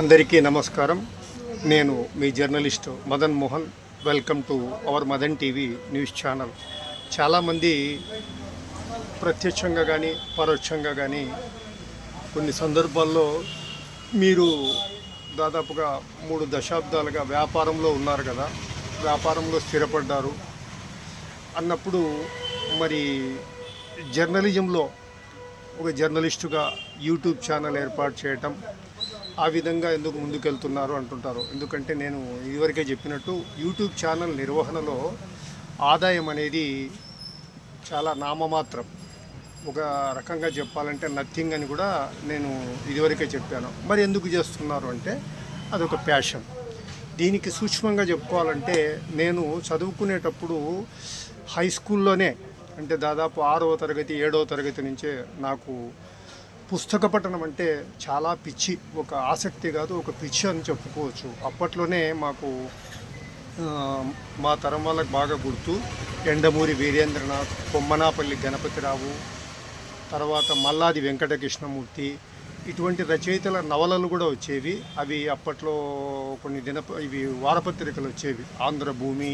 అందరికీ నమస్కారం. నేను మీ journalist Madan Mohan. Welcome to our Madan TV news channel. చాలామంది ప్రత్యక్షంగా కానీ పరోక్షంగా కానీ కొన్ని సందర్భాల్లో మీరు దాదాపుగా మూడు దశాబ్దాలుగా వ్యాపారంలో ఉన్నారు కదా. వ్యాపారంలో స్థిరపడ్డారు. అన్నప్పుడు మరి జర్నలిజంలో ఒక జర్నలిస్టుగా యూట్యూబ్ ఛానల్ ఏర్పాటు చేయటం ఆ విధంగా ఎందుకు ముందుకెళ్తున్నారు అంటుంటారు. ఎందుకంటే నేను ఇదివరకే చెప్పినట్టు యూట్యూబ్ ఛానల్ నిర్వహణలో ఆదాయం అనేది చాలా నామమాత్రం. ఒక రకంగా చెప్పాలంటే నథింగ్ అని కూడా నేను ఇదివరకే చెప్పాను. మరి ఎందుకు చేస్తున్నారు అంటే అదొక ప్యాషన్. దీనికి సూక్ష్మంగా చెప్పుకోవాలంటే నేను చదువుకునేటప్పుడు హై స్కూల్లోనే అంటే దాదాపు ఆరవ తరగతి ఏడవ తరగతి నుంచే నాకు పుస్తక పఠనం అంటే చాలా పిచ్చి ఒక ఆసక్తి కాదు ఒక పిచ్చి అని చెప్పుకోవచ్చు. అప్పట్లోనే మాకు మా తరం వాళ్ళకి బాగా గుర్తు. ఎండమూరి వీరేంద్రనాథ్ కొమ్మనాపల్లి గణపతిరావు తర్వాత మల్లాది వెంకటకృష్ణమూర్తి ఇటువంటి రచయితల నవలలు కూడా వచ్చేవి. అవి అప్పట్లో కొన్ని దిన ఇవి వారపత్రికలు వచ్చేవి. ఆంధ్రభూమి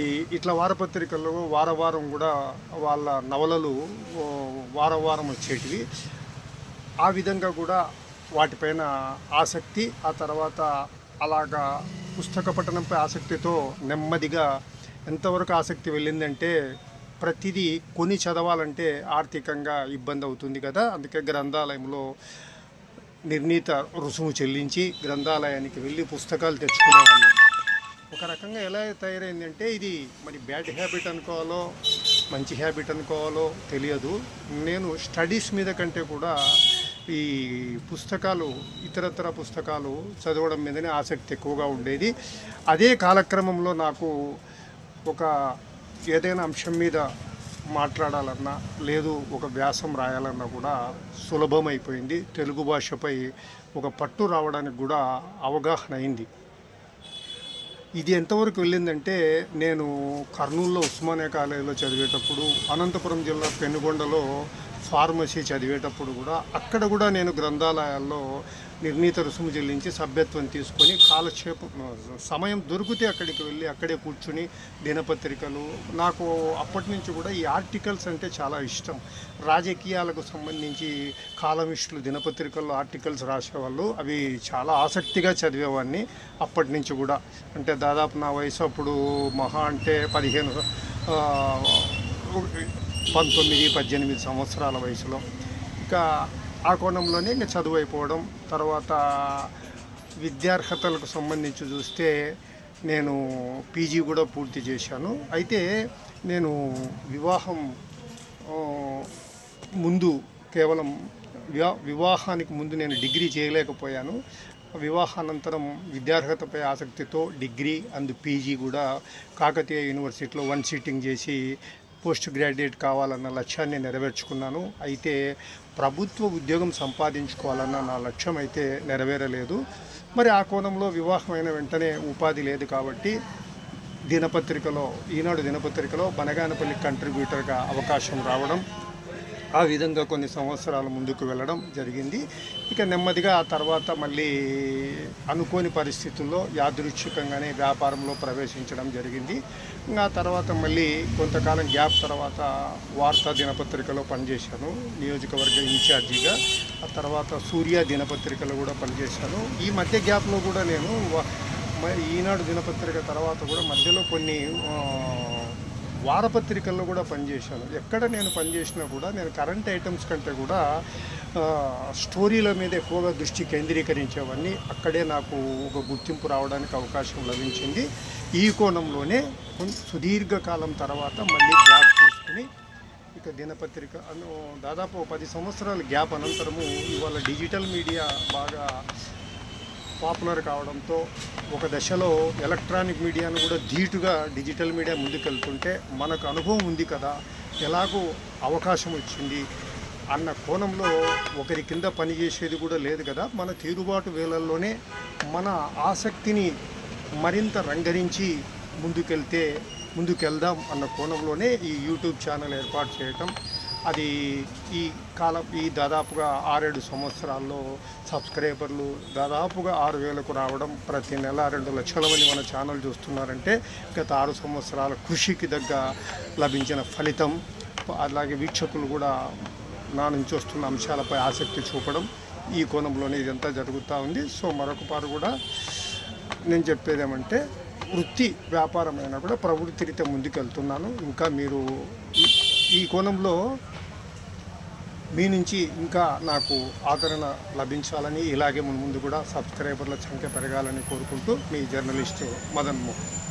ఈ ఇట్లా వారపత్రికల్లో వారవారం కూడా వాళ్ళ నవలలు వారం వారం వచ్చేటివి. ఆ విధంగా కూడా వాటిపైన ఆసక్తి ఆ తర్వాత అలాగా పుస్తక పఠనంపై ఆసక్తితో నెమ్మదిగా ఎంతవరకు ఆసక్తి వెళ్ళిందంటే ప్రతిదీ కొని చదవాలంటే ఆర్థికంగా ఇబ్బంది అవుతుంది కదా. అందుకే గ్రంథాలయంలో నిర్ణీత రుసుము చెల్లించి గ్రంథాలయానికి వెళ్ళి పుస్తకాలు తెచ్చుకునేవాడిని ఒక రకంగా ఎలా తయారైందంటే ఇది మరి బ్యాడ్ హ్యాబిట్ అనుకోవాలో మంచి హ్యాబిట్ అనుకోవాలో తెలియదు. నేను స్టడీస్ మీద కంటే కూడా ఈ పుస్తకాలు ఇతరతర పుస్తకాలు చదవడం మీదనే ఆసక్తి ఎక్కువగా ఉండేది. అదే కాలక్రమంలో నాకు ఒక ఏదైనా అంశం మీద మాట్లాడాలన్నా లేదు ఒక వ్యాసం రాయాలన్నా కూడా సులభమైపోయింది. తెలుగు భాషపై ఒక పట్టు రావడానికి కూడా అవగాహన అయింది. ఇది ఎంతవరకు వెళ్ళిందంటే నేను కర్నూలులో ఉస్మానియా కాలేజీలో చదివేటప్పుడు అనంతపురం జిల్లా పెనుగొండలో ఫార్మసీ చదివేటప్పుడు కూడా అక్కడ కూడా నేను గ్రంథాలయాల్లో నిర్ణీత రుసుము చెల్లించి సభ్యత్వం తీసుకొని కాలక్షేపం సమయం దొరికితే అక్కడికి వెళ్ళి అక్కడే కూర్చుని దినపత్రికలు నాకు అప్పటి నుంచి కూడా ఈ ఆర్టికల్స్ అంటే చాలా ఇష్టం. రాజకీయాలకు సంబంధించి కాలమిస్టులు దినపత్రికల్లో ఆర్టికల్స్ రాసేవాళ్ళు అవి చాలా ఆసక్తిగా చదివేవాడిని అప్పటి నుంచి కూడా. అంటే దాదాపు నా వయసు అప్పుడు మహా అంటే పదిహేను పంతొమ్మిది పద్దెనిమిది సంవత్సరాల వయసులో. ఇంకా ఆ కోణంలోనే ఇంకా చదువు అయిపోవడం తర్వాత విద్యార్హతలకు సంబంధించి చూస్తే నేను పీజీ కూడా పూర్తి చేశాను. అయితే నేను వివాహం ముందు కేవలం వివా వివాహానికి ముందు నేను డిగ్రీ చేయలేకపోయాను. వివాహానంతరం విద్యార్హతపై ఆసక్తితో డిగ్రీ అండ్ పీజీ కూడా కాకతీయ యూనివర్సిటీలో వన్ సీటింగ్ చేసి పోస్ట్ గ్రాడ్యుయేట్ కావాలన్న లక్ష్యాన్ని నెరవేర్చుకున్నాను. అయితే ప్రభుత్వ ఉద్యోగం సంపాదించుకోవాలన్న నా లక్ష్యం అయితే నెరవేరలేదు. మరి ఆ కోణంలో వివాహమైన వెంటనే ఉపాధి లేదు కాబట్టి దినపత్రికలో ఈనాడు దినపత్రికలో బనగానపల్లి కంట్రిబ్యూటర్గా అవకాశం రావడం ఆ విధంగా కొన్ని సంవత్సరాల ముందుకు వెళ్ళడం జరిగింది. ఇక నెమ్మదిగా ఆ తర్వాత మళ్ళీ అనుకోని పరిస్థితుల్లో యాదృచ్ఛికంగానే వ్యాపారంలో ప్రవేశించడం జరిగింది. ఇంకా ఆ తర్వాత మళ్ళీ కొంతకాలం గ్యాప్ తర్వాత వార్తా దినపత్రికలో పనిచేశాను నియోజకవర్గ ఇన్ఛార్జిగా. ఆ తర్వాత సూర్య దినపత్రికలో కూడా పనిచేశాను. ఈ మధ్య గ్యాప్లో కూడా నేను ఈనాడు దినపత్రిక తర్వాత కూడా మధ్యలో కొన్ని వారపత్రికల్లో కూడా పనిచేశాను. ఎక్కడ నేను పనిచేసినా కూడా నేను కరెంట్ ఐటమ్స్ కంటే కూడా స్టోరీల మీద ఎక్కువగా దృష్టి కేంద్రీకరించేవన్నీ అక్కడే నాకు ఒక గుర్తింపు రావడానికి అవకాశం లభించింది. ఈ కోణంలోనే సుదీర్ఘకాలం తర్వాత మళ్ళీ గ్యాప్ తీసుకుని ఇక దినపత్రిక దాదాపు పది సంవత్సరాల గ్యాప్ అనంతరము ఇవాళ డిజిటల్ మీడియా బాగా పాపులర్ కావడంతో ఒక దశలో ఎలక్ట్రానిక్ మీడియాను కూడా ధీటుగా డిజిటల్ మీడియా ముందుకెళ్తుంటే మనకు అనుభవం ఉంది కదా ఎలాగో అవకాశం వచ్చింది అన్న కోణంలో ఒకరి కింద పనిచేసేది కూడా లేదు కదా. మన తీరుబాటు వేళల్లోనే మన ఆసక్తిని మరింత రంగరించి ముందుకెళ్తే ముందుకెళ్దాం అన్న కోణంలోనే ఈ యూట్యూబ్ ఛానల్ ఏర్పాటు చేయటం అది ఈ కాలం ఈ దాదాపుగా ఆరేడు సంవత్సరాల్లో సబ్స్క్రైబర్లు దాదాపుగా ఆరు వేలకు రావడం ప్రతి నెల రెండు లక్షల మంది మన ఛానల్ చూస్తున్నారంటే గత ఆరు సంవత్సరాల కృషికి దగ్గ లభించిన ఫలితం. అలాగే వీక్షకులు కూడా నా నుంచి వస్తున్న అంశాలపై ఆసక్తి చూపడం ఈ కోణంలోనే ఇదంతా జరుగుతూ ఉంది. సో మరొక పారు కూడా నేను చెప్పేది ఏమంటే వృత్తి వ్యాపారమైనా కూడా ప్రవృత్తి రీత్యా ముందుకెళ్తున్నాను. ఇంకా మీరు ఈ- కోణంలో మీ నుంచి ఇంకా నాకు ఆదరణ లభించాలని ఇలాగే ముందు ముందు కూడా సబ్స్క్రైబర్ల సంఖ్య పెరగాలని కోరుకుంటూ మీ జర్నలిస్టు మదన్ మోహన్.